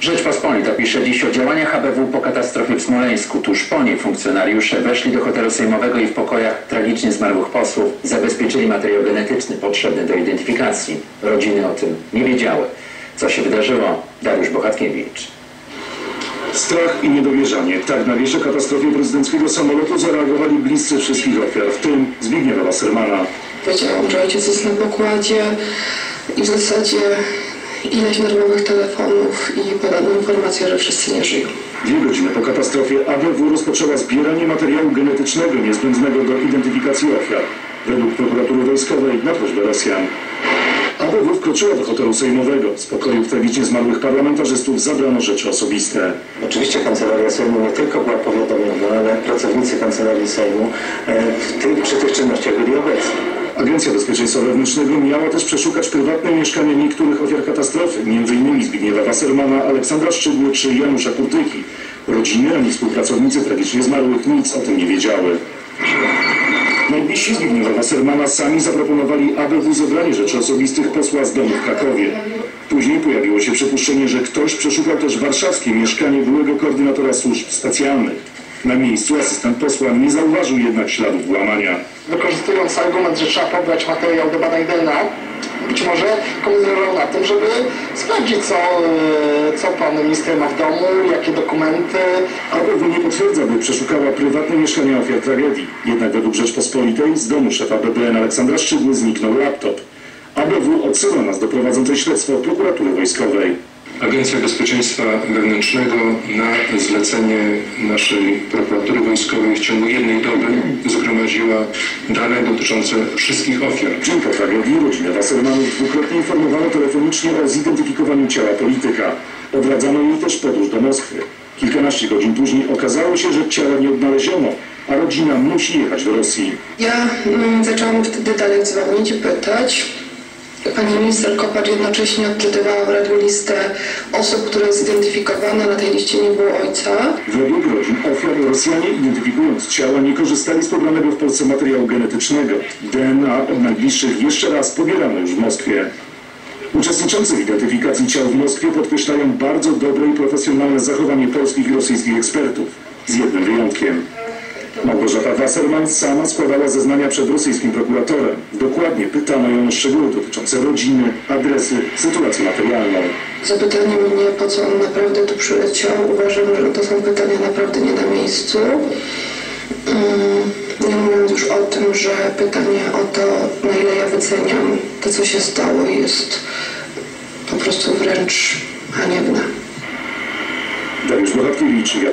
Rzeczpospolita pisze dziś o działaniach ABW po katastrofie w Smoleńsku. Tuż po niej funkcjonariusze weszli do hotelu sejmowego i w pokojach tragicznie zmarłych posłów zabezpieczyli materiał genetyczny potrzebny do identyfikacji. Rodziny o tym nie wiedziały. Co się wydarzyło? Dariusz Bochatkiewicz. Strach i niedowierzanie. Tak na wieże katastrofie prezydenckiego samolotu zareagowali bliscy wszystkich ofiar, w tym Zbigniewa Wassermana. Wiedziałam, że ojciec jest na pokładzie i w zasadzie ileś nerwowych telefonów i podano informację, że wszyscy nie żyją. Dwie godziny po katastrofie ABW rozpoczęła zbieranie materiału genetycznego niezbędnego do identyfikacji ofiar. Według prokuratury wojskowej na prośbę Rosjan. ABW wkroczyła do hotelu sejmowego. Z pokoju tragicznie zmarłych parlamentarzystów zabrano rzeczy osobiste. Oczywiście Kancelaria Sejmu nie tylko była powiadomiona, ale pracownicy Kancelarii Sejmu e, w tych, przy tych czynnościach byli obecni. Agencja Bezpieczeństwa Wewnętrznego miała też przeszukać prywatne mieszkania niektórych ofiar katastrofy, m.in. Zbigniewa Wassermana, Aleksandra Szczygły czy Janusza Kurtyki. Rodziny ani współpracownicy tragicznie zmarłych nic o tym nie wiedziały. Najbliżsi Zbigniewa Wassermana sami zaproponowali ABW zebranie rzeczy osobistych posła z domu w Krakowie. Później pojawiło się przypuszczenie, że ktoś przeszukał też warszawskie mieszkanie byłego koordynatora służb specjalnych. Na miejscu asystent posła nie zauważył jednak śladów włamania. wykorzystując argument, że trzeba pobrać materiał do badań DNA, być może zależało na tym, żeby sprawdzić, co, e, co pan minister ma w domu, jakie dokumenty. ABW nie potwierdza, by przeszukała prywatne mieszkania ofiar tragedii. Jednak według Rzeczpospolitej z domu szefa BBN Aleksandra Szczygły zniknął laptop. ABW odsyła nas do prowadzącej śledztwo prokuratury wojskowej. Agencja Bezpieczeństwa Wewnętrznego na zlecenie naszej prokuratury wojskowej w ciągu jednej doby zgromadziła dane dotyczące wszystkich ofiar. Po tragedii rodzina Wassermanów dwukrotnie informowano telefonicznie o zidentyfikowaniu ciała polityka. Odradzano jej też podróż do Moskwy. Kilkanaście godzin później okazało się, że ciała nie odnaleziono, a rodzina musi jechać do Rosji. Ja mm, zaczęłam wtedy dalej dzwonić i pytać. Pani minister Kopacz jednocześnie odczytywała w radiu listę osób, które jest zidentyfikowane. Na tej liście nie było ojca. Według rodzin ofiar Rosjanie identyfikując ciała nie korzystali z pobranego w Polsce materiału genetycznego. DNA od najbliższych jeszcze raz pobierano już w Moskwie. Uczestniczący w identyfikacji ciał w Moskwie podkreślają bardzo dobre i profesjonalne zachowanie polskich i rosyjskich ekspertów. Z jednym wyjątkiem. Małgorzata Wasserman sama składała zeznania przed rosyjskim prokuratorem. Dokładnie pytano ją o szczegóły dotyczące rodziny, adresy, sytuację materialną. Zapytanie mnie, po co on naprawdę tu przyleciał. Uważam, że to są pytania naprawdę nie na miejscu. Mm, Nie mówiąc już o tym, że pytanie o to, na ile ja wyceniam to, co się stało, jest po prostu wręcz haniebne. Dariusz Bohatkiewicz, ja.